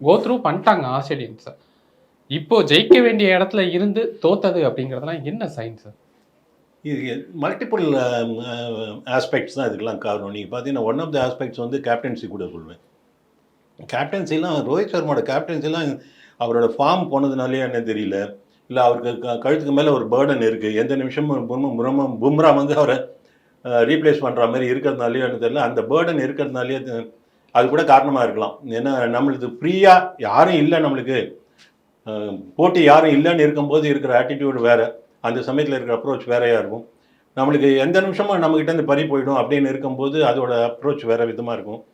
கோத்ரூ பண்ணிட்டாங்க ஆஸ்திரேலியன்ஸை இப்போ ஜெயிக்க வேண்டிய இடத்துல இருந்து தோத்தது அப்படிங்கிறதுலாம் என்ன சைன் சார் இது மல்டிபிள் ஆஸ்பெக்ட்ஸ் தான் இதுக்கெல்லாம் காரணம். நீங்கள் பார்த்தீங்கன்னா ஒன் ஆஃப் த ஆஸ்பெக்ட்ஸ் வந்து கேப்டன்சி கூட சொல்லுவேன் கேப்டன்சிலாம் ரோஹித் சர்மாவோட கேப்டன்சிலாம் அவரோட ஃபார்ம் போனதுனாலே என்ன தெரியல. இல்லை அவருக்கு க- கழுத்துக்கு மேலே ஒரு பேர்டன் இருக்குது எந்த நிமிஷமும் பும்ரா பும்ரா பும்ரா வந்து அவரை ரீப்ளேஸ் பண்ணுற மாதிரி இருக்கிறதுனாலே எனக்கு தெரியல. அந்த பேர்டன் இருக்கிறதுனாலே அது- அது கூட காரணமாக இருக்கலாம். ஏன்னா நம்மளுக்கு ஃப்ரீயாக யாரும் இல்லை நம்மளுக்கு. போட்டி யாரும் இல்லைன்னு இருக்கும்போது இருக்கிற ஆட்டிடியூட் வேறு. அந்த சமயத்தில் இருக்கிற அப்ரோச் வேறையாக இருக்கும். நம்மளுக்கு எந்த நிமிஷமும் நம்மக்கிட்ட இருந்து பறி போயிடும் அப்படின்னு இருக்கும்போது அதோட அப்ரோச் வேறு விதமாக இருக்கும்.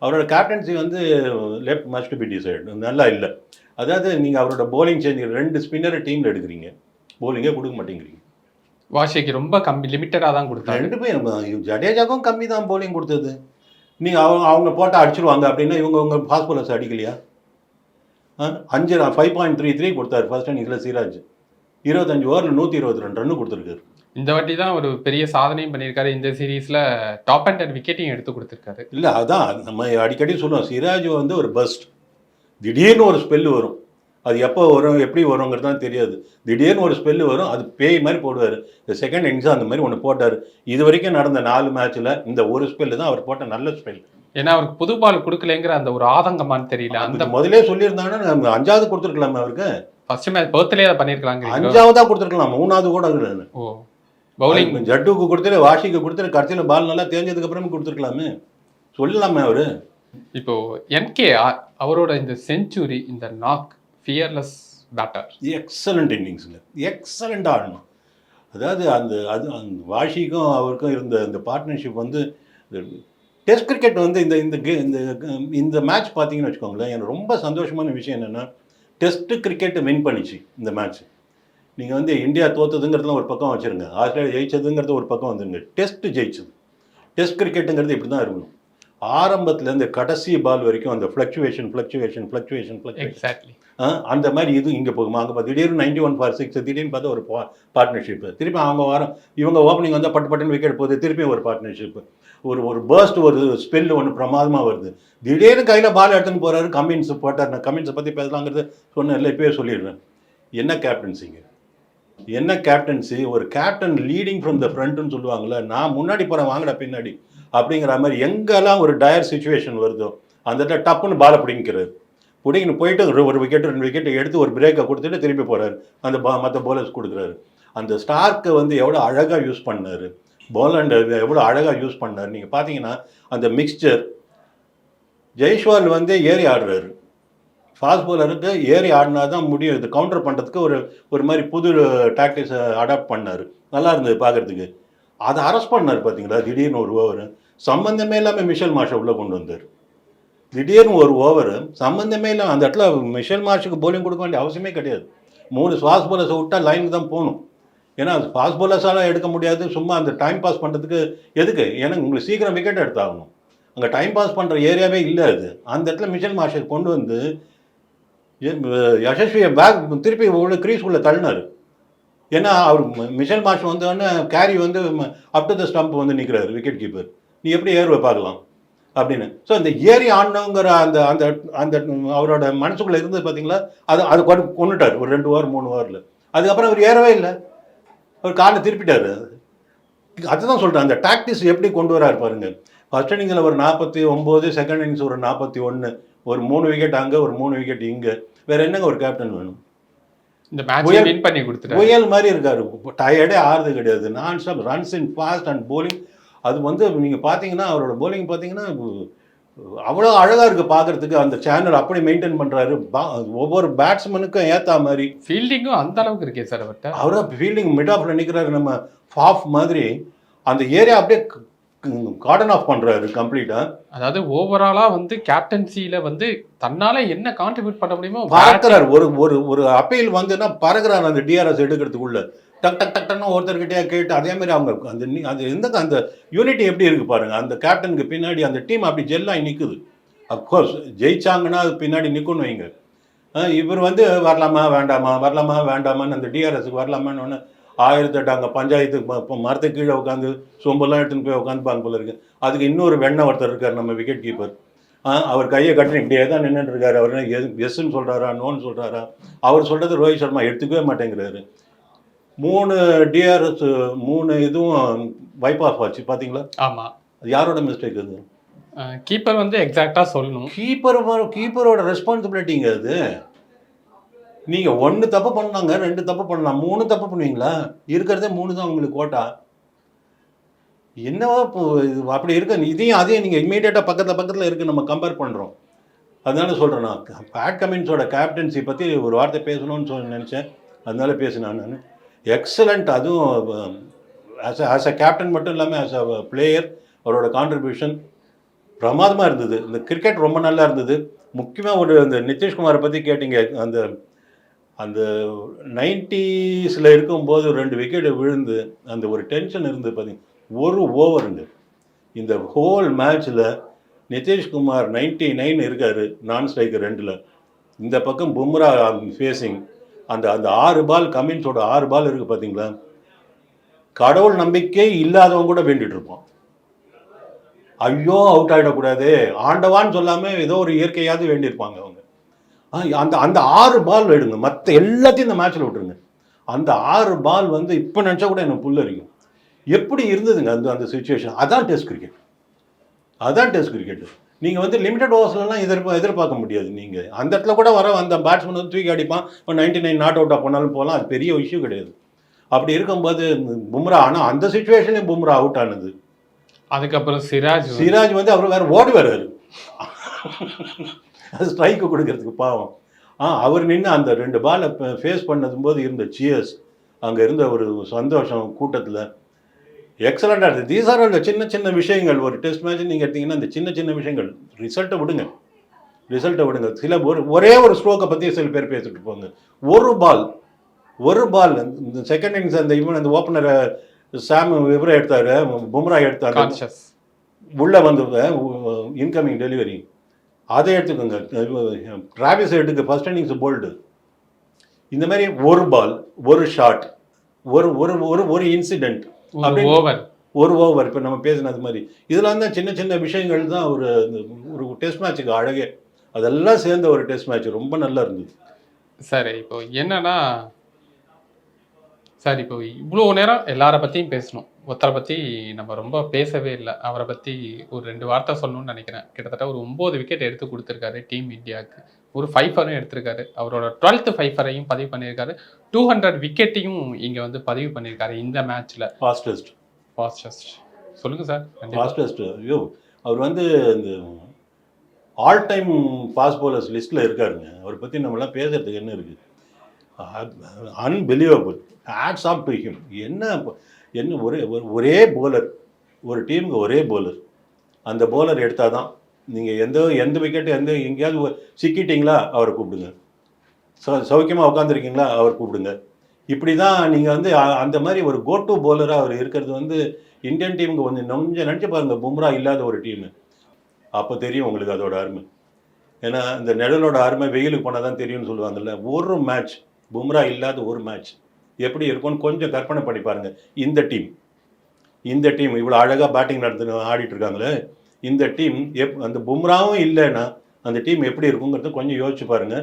அவரோட கேப்டன்சி வந்து லெஃப்ட் மஸ்ட் பி டிசைட் நல்லா இல்லை. அதாவது நீங்கள் அவரோட போலிங் சேஞ்ச் ரெண்டு ஸ்பின்னரை டீமில் எடுக்கிறீங்க. போலிங்கே கொடுக்க மாட்டேங்கிறீங்க. வாஷிக்கு ரொம்ப கம்மி லிமிட்டடாக தான் கொடுத்தாரு. ரெண்டு பேரும் ஜடேஜாக்கும் கம்மி தான் போலிங் கொடுத்தது. நீங்கள் அவங்க அவங்க போட்டால் அடிச்சிருவாங்க அப்படின்னா இவங்க உங்க ஃபாஸ்ட் பாலர்ஸ் அடிக்கலையா? அஞ்சு ஃபைவ் பாயிண்ட் த்ரீ த்ரீ கொடுத்தாரு ஃபர்ஸ்ட் இன்னிங்ஸில் சிராஜ். இருபத்தஞ்சு ஓவரில் நூற்றி இருபத்தி ரெண்டு ரன்னு கொடுத்துருக்காரு. இந்த வாட்டி தான் ஒரு பெரிய சாதனையும் பண்ணியிருக்காரு. இந்த சீரீஸ்ல டாப் அண்ட் விக்கெட்டையும் எடுத்து கொடுத்துருக்காரு. இல்லை அதான் நம்ம அடிக்கடி சொல்லுவோம் சிராஜ் வந்து ஒரு பஸ்ட் திடீர்னு ஒரு ஸ்பெல்லு வரும். அது எப்போ வரும் எப்படி வருங்கிறது தான் தெரியாது. திடீர்னு ஒரு ஸ்பெல்லு வரும் அது பேய் மாதிரி போடுவார். இந்த செகண்ட் இன்னிங்ஸ் அந்த மாதிரி ஒன்று போட்டார். இது வரைக்கும் நடந்த நாலு மேட்ச்சில் இந்த ஒரு ஸ்பெல்லு தான் அவர் போட்ட நல்ல ஸ்பெல் ஏன்னா அவருக்கு புது பால் கொடுக்கலங்கிற அந்த ஒரு ஆதங்கமான்னு தெரியல. அந்த முதலே சொல்லியிருந்தாங்கன்னா அஞ்சாவது கொடுத்துருக்கலாமே அவருக்கு. ஃபர்ஸ்ட் மேட்ச் பர்த்லேயே அதை அஞ்சாவதா கொடுத்துருக்கலாம். மூணாவது கூட இல்லை. ஓ பவுலிங் ஜட்டுக்கு கொடுத்துட்டு வாஷிக்கு கொடுத்துட்டு கடைசியில் பால் நல்லா தேஞ்சதுக்கு அப்புறமே கொடுத்துருக்கலாமே. சொல்லலாமே அவரு. இப்போ என்கே அவரோட இந்த செஞ்சுரி இந்த நாக் ஃபியர்லெஸ் பேட்டர் எக்ஸலண்ட் இன்னிங்ஸுங்க எக்ஸலண்டாக ஆடணும். அதாவது அந்த அது அந்த வாஷிக்கும் அவருக்கும் இருந்த இந்த பார்ட்னர்ஷிப் வந்து டெஸ்ட் கிரிக்கெட் வந்து இந்த இந்த கே- இந்த இந்த மேட்ச் பார்த்தீங்கன்னு வச்சுக்கோங்களேன் எனக்கு ரொம்ப சந்தோஷமான விஷயம் என்னென்னா டெஸ்ட்டு கிரிக்கெட் வின் பண்ணிச்சு இந்த மேட்ச் நீங்கள் வந்து இந்தியா தோத்ததுங்கிறதுலாம் ஒரு பக்கம் வச்சுருங்க. ஆஸ்திரேலியா ஜெயிச்சதுங்கிறது ஒரு பக்கம் வந்துருங்க. டெஸ்ட் ஜெயிச்சது. டெஸ்ட் கிரிக்கெட்டுங்கிறது இப்படி தான் இருக்கணும். ஆரம்பத்துலேருந்து கடைசி பால் வரைக்கும் அந்த ஃப்ளக்சுவேஷன் ஃப்ளக்சுவேஷன் ஃப்ளக்சுவேஷன் எக்ஸாக்ட்லி அந்த மாதிரி இது இங்கே போகுமா? அங்கே பார்த்து திடீர்னு நைன்டி ஒன் ஃபார் சிக்ஸ் திடீர்னு பார்த்தா ஒரு பார்ட்னர்ஷிப் திருப்பி அவங்க வாரம் இவங்க ஓப்பனிங் வந்தால் பட்டு பட்டுன்னு விக்கெட் போகுது திருப்பி ஒரு பார்ட்னர்ஷிப் ஒரு ஒரு பர்ஸ்ட் ஒரு ஸ்பெல் ஒன்று பிரமாதமாக வருது. திடீர்னு கையில் பால் எடுத்துன்னு போகிறாரு கமின்ஸ் போட்டார் நான் கமின்ஸை பற்றி பேசலாங்கிறது சொன்னேன் இல்லை இப்போயே சொல்லிடுறேன். என்ன கேப்டன்சிங்க என்ன கேப்டன்சி ஒரு கேப்டன் லீடிங் ஃப்ரம் த ஃப்ரண்ட்னு சொல்லுவாங்கல்ல நான் முன்னாடி போகிறேன் வாங்கடா பின்னாடி. அப்படிங்கிற மாதிரி எங்கெல்லாம் ஒரு டயர் சுச்சுவேஷன் வருதோ அந்த இடத்துல டப்புன்னு பாலை பிடிங்கிறாரு பிடிங்கின்னு போயிட்டு ஒரு ஒரு விக்கெட் ரெண்டு விக்கெட் எடுத்து ஒரு பிரேக்கை கொடுத்துட்டு திருப்பி போகிறாரு அந்த பா மற்ற போலர்ஸ் கொடுக்குறாரு. அந்த ஸ்டார்க்கை வந்து எவ்வளோ அழகாக யூஸ் பண்ணார். போலண்டர் எவ்வளோ அழகாக யூஸ் பண்ணார். நீங்கள் பார்த்தீங்கன்னா அந்த மிக்ஸ்டர் ஜெய்ஷ்வால் வந்து ஏறி ஆடுறாரு. ஃபாஸ்ட் போலருக்கு ஏறி ஆடினா தான் முடியும். இது கவுண்டர் பண்ணுறதுக்கு ஒரு ஒரு மாதிரி புது டாக்டிக்ஸை அடாப்ட் பண்ணார். நல்லா இருந்தது பார்க்கறதுக்கு அதை அரெஸ்ட் பண்ணார் பார்த்தீங்களா திடீர்னு ஒரு ஓவர் சம்பந்தமே இல்லாமல் மிஷல் மாஷை உள்ளே கொண்டு வந்தார். திடீர்னு ஒரு ஓவர் சம்பந்தமே இல்லாமல் அந்த இடத்துல மிஷல் மார்ஷுக்கு போலிங் கொடுக்க வேண்டிய அவசியமே கிடையாது. மூணு ஃபாஸ்ட் போலஸை விட்டா லைனுக்கு தான் போகணும். ஏன்னா ஃபாஸ்ட் போலர்ஸாலாம் எடுக்க முடியாது. சும்மா அந்த டைம் பாஸ் பண்ணுறதுக்கு எதுக்கு? ஏன்னா உங்களுக்கு சீக்கிரம் விக்கெட் எடுத்தாகணும். அங்கே டைம் பாஸ் பண்ணுற ஏரியாவே இல்லை அது. அந்த இடத்துல மிஷல் மாஷை கொண்டு வந்து யசஸ்வியை பேக் திருப்பி உள்ள க்ரீஸ் உள்ள தள்ளினார். ஏன்னா அவர் ம- மிஷல் மாஷ் வந்தோடனே கேரி வந்து அப் டு த ஸ்டம்ப் வந்து நிற்கிறாரு விக்கெட் கீப்பர் நீ எப்படி ஏறுவை பார்க்கலாம் அப்படின்னு. ஸோ இந்த ஏறி ஆடணுங்கிற அந்த அந்த அந்த அவரோட மனசுக்குள்ளே இருந்தது பார்த்தீங்களா அது அது கொண்டு கொண்டுட்டார். ஒரு ரெண்டு ஓவர் மூணு ஓவரில் அதுக்கப்புறம் அவர் ஏறவே இல்லை. அவர் காலை திருப்பிட்டாரு. அதுதான் சொல்கிறேன் அந்த டாக்டிஸ் எப்படி கொண்டு வராரு பாருங்க. ஃபர்ஸ்ட் இன்னிங்ஸில் ஒரு நாற்பத்தி ஒம்பது செகண்ட் இன்னிங்ஸ் ஒரு நாற்பத்தி ஒன்று ஒரு மூணு விக்கெட் அங்கே ஒரு மூணு விக்கெட் இங்கே. வேற என்னங்க ஒரு கேப்டன் வேணும்? இந்த மேட்ச் புயல்- வின் பண்ணி கொடுத்துட்டாரு. புயல் மாதிரி இருக்காரு. டயர்டே ஆறுது கிடையாது. நான் stop runs in fast and bowling. அது வந்து நீங்கள் பார்த்தீங்கன்னா அவரோட bowling பார்த்தீங்கன்னா அவ்வளோ அழகாக இருக்குது பார்க்கறதுக்கு அந்த சேனல் அப்படி மெயின்டைன் பண்ணுறாரு ஒவ்வொரு பேட்ஸ்மேனுக்கும் ஏற்ற மாதிரி. ஃபீல்டிங்கும் அந்த அளவுக்கு இருக்கே சார் அவர்கிட்ட அவரும் ஃபீல்டிங் மிட் ஆஃப்ல நிற்கிறாரு நம்ம ஃபாஃப் மாதிரி. அந்த ஏரியா அப்படியே கார்டன் ஆஃப் பண்ணுறாரு கம்ப்ளீட்டாக அதாவது ஓவராலா வந்து கேப்டன்சில வந்து தன்னால என்ன கான்ட்ரிபியூட் பண்ண முடியுமோ பறக்கிறார் ஒரு ஒரு ஒரு அப்பீல் வந்துன்னா பறக்கிறார் அந்த டிஆர்எஸ் எடுக்கிறதுக்குள்ள. டக் டக் டக் டக்னு ஒருத்தர்கிட்டயே கேட்டு அதே மாதிரி அவங்க அந்த அது எந்த அந்த யூனிட்டி எப்படி இருக்கு பாருங்க. அந்த கேப்டனுக்கு பின்னாடி அந்த டீம் அப்படி ஜெல்லாகி நிற்குது அப்கோர்ஸ் ஜெயிச்சாங்கன்னா அது பின்னாடி நிற்கும்னு வைங்க. இவர் வந்து வரலாமா வேண்டாமா வரலாமா வேண்டாமான்னு அந்த டிஆர்எஸ்க்கு வரலாமான்னு ஒன்று ஆயிரத்தெட்டு அங்கே பஞ்சாயத்து மரத்துக்கு கீழே உட்காந்து சொம்பெல்லாம் எடுத்துன்னு போய் உட்காந்துப்பாங்க போல இருக்கு. அதுக்கு இன்னொரு வெண்ணை ஒருத்தர் இருக்கார் நம்ம விக்கெட் கீப்பர் அவர் கையை கட்டி இப்படியே தான் நின்றுட்டு இருக்காரு. அவர் எது எஸ்ன்னு சொல்கிறாரா நோன்னு சொல்கிறாரா அவர் சொல்கிறது ரோஹித் சர்மா எடுத்துக்கவே மாட்டேங்கிறாரு. மூணு டிஆர்எஸ் மூணு இதுவும் வைப் ஆஃப் ஆச்சு பார்த்தீங்களா ஆமா. அது யாரோட மிஸ்டேக் அது? கீப்பர் வந்து எக்ஸாக்டா சொல்லணும். கீப்பர் கீப்பரோட ரெஸ்பான்சிபிலிட்டிங்க அது. நீங்கள் ஒன்று தப்பு பண்ணாங்க ரெண்டு தப்பு பண்ணலாம். மூணு தப்பு பண்ணுவீங்களா? இருக்கிறதே மூணு தான் உங்களுக்கு கோட்டா என்னவா இப்போ இது அப்படி இருக்க. இதையும் அதையும் நீங்கள் இம்மீடியட்டாக பக்கத்தில் பக்கத்தில் இருக்கு. நம்ம கம்பேர் பண்ணுறோம் அதனால சொல்கிறேன் நான். பேட் கமின்ஸோட கேப்டன்சி பற்றி ஒரு வார்த்தை பேசணும்னு சொல்லி நினச்சேன். அதனால பேசினேன் நான். எக்ஸலண்ட் அதுவும் as a as a captain மட்டும் இல்லாமல் ஆஸ் அ பிளேயர் அவரோட கான்ட்ரிபியூஷன் பிரமாதமாக இருந்தது. இந்த கிரிக்கெட் ரொம்ப நல்லா இருந்தது. முக்கியமாக ஒரு இந்த நிதிஷ்குமாரை பற்றி கேட்டிங்க. அந்த அந்த நைன்டிஸில் இருக்கும்போது ரெண்டு விக்கெட்டு விழுந்து அந்த ஒரு டென்ஷன் இருந்து பார்த்தீங்க ஒரு ஓவருங்க இந்த ஹோல் மேட்ச்சில் நிதிஷ்குமார் நைன்டி நைன் இருக்கார் நான் ஸ்ட்ரைக்கர் ரெண்டில். இந்த பக்கம் பும்ரா ஃபேஸிங் அந்த அந்த ஆறு பால் கமின்ஸோட ஆறு பால் இருக்குது பார்த்தீங்களா கடவுள் நம்பிக்கை இல்லாதவங்க கூட வேண்டிட்டு ஐயோ அவுட் ஆகிடக்கூடாது ஆண்டவான்னு சொல்லாமல் ஏதோ ஒரு இயற்கையாவது வேண்டியிருப்பாங்க அவங்க. அந்த அந்த ஆறு பால் எடுங்க. மற்ற எல்லாத்தையும் இந்த மேட்ச்சில் விட்டுருங்க. அந்த ஆறு பால் வந்து இப்போ நினச்சா கூட எனக்கு புல்லரிக்கும் எப்படி இருந்ததுங்க அந்த அந்த சுச்சுவேஷன் அதான் டெஸ்ட் கிரிக்கெட் அதான் டெஸ்ட் கிரிக்கெட் நீங்கள் வந்து லிமிடெட் ஓவர்ஸ்லாம் எதிர்ப்பா எதிர்பார்க்க முடியாது நீங்கள் அந்த இடத்துல கூட வர அந்த பேட்ஸ்மேன் வந்து தூக்கி அடிப்பான். இப்போ நைன்டி நைன் நாட் அவுட்டாக போனாலும் போகலாம். அது பெரிய இஷ்யூ கிடையாது. அப்படி இருக்கும்போது பும்ரா ஆனால் அந்த சுச்சுவேஷன்லேயும் பும்ரா அவுட் ஆனது. அதுக்கப்புறம் சிராஜ் சிராஜ் வந்து அவர் வேற ஓடி வர்றாரு அது ஸ்ட்ரைக்கு கொடுக்கறதுக்கு பாவம். ஆ அவர் நின்று அந்த ரெண்டு பாலை ஃபேஸ் பண்ணதும் போது இருந்த சியர்ஸ் அங்கே இருந்த ஒரு சந்தோஷம் கூட்டத்தில். எக்ஸலண்டாக இருந்தது. தீஸ் ஆர் ஆல் சின்ன சின்ன விஷயங்கள். ஒரு டெஸ்ட் மேட்ச் நீங்கள் எடுத்தீங்கன்னா இந்த சின்ன சின்ன விஷயங்கள் ரிசல்ட்டை விடுங்க. ரிசல்ட்டை விடுங்க. சில ஒரு ஒரே ஒரு ஸ்ட்ரோக்கை பற்றி சில பேர் பேசிட்டு இருப்பாங்க. ஒரு பால் ஒரு பால் இந்த செகண்ட் இன்னிங்ஸ் அந்த இவன் அந்த ஓப்பனரை சாம் இவரை எடுத்தாரு பும்ரா எடுத்தாரு. உள்ளே வந்து இன்கமிங் டெலிவரி அதை எடுத்துக்கோங்க. டிராவிஸ் எடுத்துக்க ஃபர்ஸ்ட் இன்னிங்ஸ் போல்டு இந்த மாதிரி ஒரு பால் ஒரு ஷாட் ஒரு ஒரு ஒரு ஒரு இன்சிடென்ட் அப்படி- ஓவர் ஒரு ஓவர் இப்போ நம்ம பேசினது மாதிரி. இதெல்லாம் தான் சின்ன சின்ன விஷயங்கள் தான் ஒரு ஒரு டெஸ்ட் மேட்ச்சுக்கு அழகே. அதெல்லாம் சேர்ந்த ஒரு டெஸ்ட் மேட்ச் ரொம்ப நல்லா இருந்தது. சரி இப்போ என்னன்னா சார் இப்போ இவ்வளோ நேரம் எல்லார பற்றியும் பேசணும். ஒருத்தரை பற்றி நம்ம ரொம்ப பேசவே இல்லை. அவரை பற்றி ஒரு ரெண்டு வார்த்தை சொல்லணும்னு நினைக்கிறேன். கிட்டத்தட்ட ஒரு ஒம்பது விக்கெட் எடுத்து கொடுத்துருக்காரு டீம் இந்தியாவுக்கு. ஒரு ஃபைஃபரும் எடுத்திருக்காரு. அவரோட டுவெல்த் ஃபைஃபரையும் பதிவு பண்ணியிருக்காரு. டூ ஹண்ட்ரட் விக்கெட்டையும் இங்கே வந்து பதிவு பண்ணியிருக்காரு இந்த மேட்ச்சில் ஃபாஸ்டஸ்ட் ஃபாஸ்டஸ்ட் சொல்லுங்கள் சார் ஃபாஸ்டஸ்ட் ஐயோ அவர் வந்து இந்த ஆல் டைம் ஃபாஸ்ட் bowlers லிஸ்ட்டில் இருக்காருங்க. அவரை பற்றி நம்மளாம் பேசுறதுக்கு என்ன இருக்குது unbelievable hats off to him என்ன என்ன ஒரே ஒரு- ஒரே போலர் ஒரு டீமுக்கு ஒரே போலர் அந்த போலர் எடுத்தால் தான் நீங்கள் எந்த எந்த விக்கெட்டு எந்த எங்கேயாவது சிக்கிட்டீங்களா அவரை கூப்பிடுங்க. சௌ சௌக்கியமாக உட்காந்துருக்கீங்களா அவர் கூப்பிடுங்க. இப்படி தான் நீங்கள் வந்து அந்த மாதிரி ஒரு கோ டு போலராக அவர் இருக்கிறது வந்து இந்தியன் டீமுக்கு வந்து கொஞ்சம் நினச்சி பாருங்கள் பும்ரா இல்லாத ஒரு டீமு அப்போ தெரியும் உங்களுக்கு அதோட அருமை. ஏன்னா இந்த நிழலோட அருமை வெயிலுக்கு போனால் தான் தெரியும்னு சொல்லுவாங்கல்ல ஒரு மேட்ச் பும்ரா இல்லாத ஒரு மேட்ச் எப்படி இருக்கும்னு கொஞ்சம் கற்பனை பண்ணி பாருங்க. இந்த டீம் இந்த டீம் இவ்வளோ அழகாக பேட்டிங் நடந்து ஆடிட்டு இருக்காங்களே. இந்த டீம் எப் அந்த பும்ராவும் இல்லைன்னா அந்த டீம் எப்படி இருக்குங்கிறத கொஞ்சம் யோசிச்சு பாருங்க.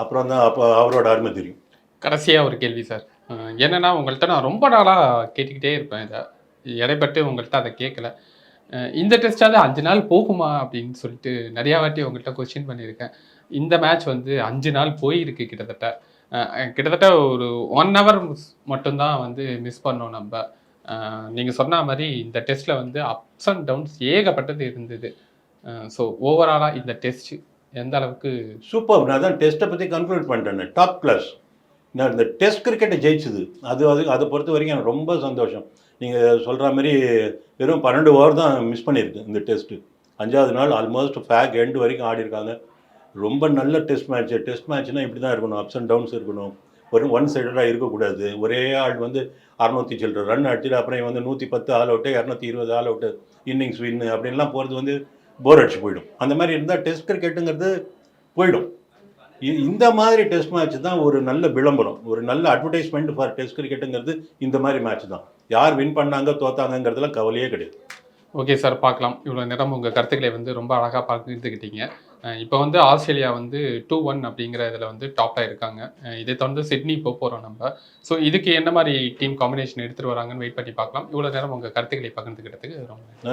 அப்புறம் தான் அப்போ அவரோட அருமை தெரியும். கடைசியாக ஒரு கேள்வி சார். என்னென்னா என்னன்னா உங்கள்கிட்ட நான் ரொம்ப நாளாக கேட்டுக்கிட்டே இருப்பேன் இதை. இடைப்பட்டு உங்கள்கிட்ட அதை கேட்கல. இந்த டெஸ்ட்டாவது அஞ்சு நாள் போகுமா அப்படின்னு சொல்லிட்டு நிறையா வாட்டி உங்கள்கிட்ட கொஸ்டின் பண்ணியிருக்கேன். இந்த மேட்ச் வந்து அஞ்சு நாள் போயிருக்கு கிட்டத்தட்ட. கிட்டத்தட்ட ஒரு ஒன் ஹவர் மட்டும்தான் வந்து மிஸ் பண்ணோம் நம்ம. நீங்கள் சொன்ன மாதிரி இந்த டெஸ்ட்டில் வந்து அப்ஸ் அண்ட் டவுன்ஸ் ஏகப்பட்டது இருந்தது. ஸோ ஓவராலாக இந்த டெஸ்ட் எந்த அளவுக்கு சூப்பர் நான் தான் டெஸ்ட்டை பற்றி கன்க்ளூட் பண்ணிட்டேன். டாப் கிளாஸ் நான் இந்த டெஸ்ட் கிரிக்கெட்டை ஜெயிச்சது. அது அது அதை பொறுத்த வரைக்கும் எனக்கு ரொம்ப சந்தோஷம். நீங்கள் சொல்கிற மாதிரி வெறும் பன்னெண்டு ஓவர் தான் மிஸ் பண்ணியிருக்கு இந்த டெஸ்ட்டு அஞ்சாவது நாள் ஆல்மோஸ்ட் ஃபேக் எண்டு வரைக்கும் ஆடி இருக்காங்க ரொம்ப நல்ல டெஸ்ட் மேட்ச். டெஸ்ட் மேட்ச்னால் இப்படி தான் இருக்கணும். அப்ஸ் அண்ட் டவுன்ஸ் இருக்கணும். ஒரு ஒன் சைடடாக இருக்கக்கூடாது. ஒரே ஆள் வந்து அறநூற்றி சில்லற ரன் அடிச்சுட்டு அப்புறம் வந்து நூற்றி பத்து ஆல் அவுட்டு இரநூத்தி இருபது ஆல் அவுட்டு இன்னிங்ஸ் வின்னு அப்படின்லாம் போகிறது வந்து போர் அடிச்சு போயிடும். அந்த மாதிரி இருந்தால் டெஸ்ட் கிரிக்கெட்டுங்கிறது போயிடும். இ- இந்த மாதிரி டெஸ்ட் மேட்ச் தான் ஒரு நல்ல விளம்பரம். ஒரு நல்ல அட்வர்டைஸ்மெண்ட் ஃபார் டெஸ்ட் கிரிக்கெட்டுங்கிறது இந்த மாதிரி மேட்ச் தான். யார் வின் பண்ணாங்க தோத்தாங்கங்கிறதுலாம் கவலையே கிடையாது. ஓகே சார் பார்க்கலாம். இவ்வளோ நேரம் உங்கள் கருத்துக்களை வந்து ரொம்ப அழகாக பகிர்ந்துக்கிட்டீங்க அஹ் இப்போ வந்து ஆஸ்திரேலியா வந்து டூ ஒன் அப்படிங்கிற இதில் வந்து டாப்பில் இருக்காங்க. இதை தொடர்ந்து சிட்னி போக போகிறோம் நம்ம. ஸோ இதுக்கு என்ன மாதிரி டீம் காம்பினேஷன் எடுத்துகிட்டு வராங்கன்னு வெயிட் பண்ணி பார்க்கலாம். இவ்வளோ நேரம் உங்கள் கருத்துக்களை பகிர்ந்துக்கிட்டதுக்கு ரொம்ப